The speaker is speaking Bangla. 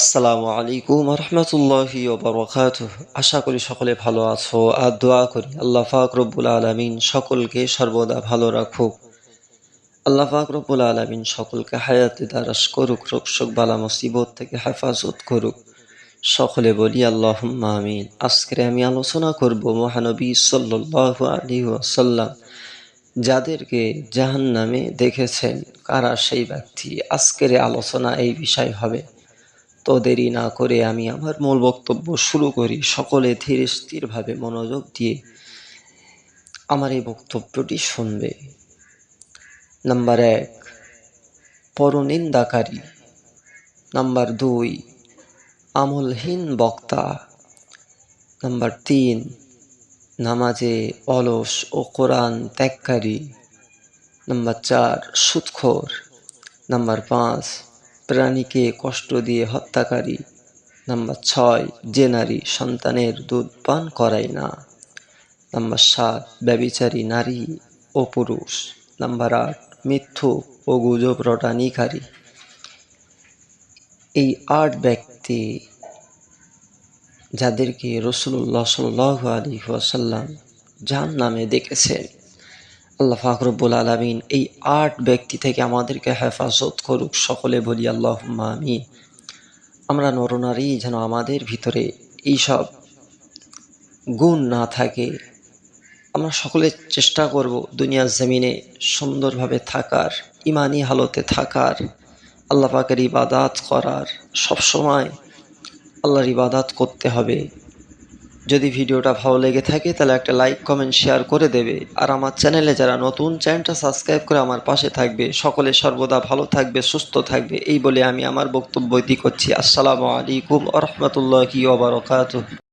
আসসালামু আলাইকুম রহমতুল্লাহি ওবরকাত আশা করি সকলে ভালো আছো আর দোয়া করি আল্লাহ পাক রব্বুল আলমিন সকলকে সর্বদা ভালো রাখুক। আল্লাহ পাক রব্বুল আলমিন সকলকে হায়াতে দারাস করুক, রোগশোক, বালা মুসিবত থেকে হেফাজত করুক। সকলে বলি আল্লাহ আমিন। আজকে আমি আলোচনা করব মহানবী সাল্লাহ আলী ওয়াসাল্লাম যাদেরকে জাহান নামে দেখেছেন, কারা সেই ব্যক্তি? আজকের আলোচনা এই বিষয় হবে। তো দেরি না করে আমি আমার মূল বক্তব্য শুরু করি। সকলে ধীর স্থিরভাবে মনোযোগ দিয়ে আমার এই বক্তব্যটি শুনবে। নাম্বার এক, পরনিন্দাকারী। নাম্বার দুই, আমলহীন বক্তা। নাম্বার তিন, নামাজে অলস ও কোরআন ত্যাগকারী। নাম্বার চার সুৎখোর নাম্বার পাঁচ প্রাণীকে কষ্ট দিয়ে হত্যাকারী। নাম্বার ছয়, যে নারী সন্তানের দুধ পান করায় না। নাম্বার সাত, ব্যবিচারী নারী ও পুরুষ। নাম্বার আট, মিথ্যু ও গুজব রটানিকারী। এই আট ব্যক্তি যাদেরকে রসুল্লাহ সাল আলী ওয়াসাল্লাম যার নামে দেখেছেন। আল্লাহ ফাকরবুল আলমিন এই আট ব্যক্তি থেকে আমাদেরকে হেফাজত করুক, সকলে বলি আল্লাহ আমি আমরা নরনারী যেন আমাদের ভিতরে এইসব গুণ না থাকে। আমরা সকলে চেষ্টা করব দুনিয়ার জমিনে সুন্দরভাবে থাকার, ইমানি হালতে থাকার, আল্লাহ পাকের ইবাদাত করার। সব সময় আল্লাহর ইবাদাত করতে হবে। যদি ভিডিওটা ভালো লেগে থাকে, তাহলে একটা লাইক কমেন্ট শেয়ার করে দেবে। আর আমার চ্যানেলে যারা নতুন, চ্যানেলটা সাবস্ক্রাইব করে আমার পাশে থাকবে। সকলে সর্বদা ভালো থাকবে, সুস্থ থাকবে, এই বলে আমি আমার বক্তব্য দি করছি। আসসালামু আলাইকুম আ রহমতুল্লাহি ওবরকাত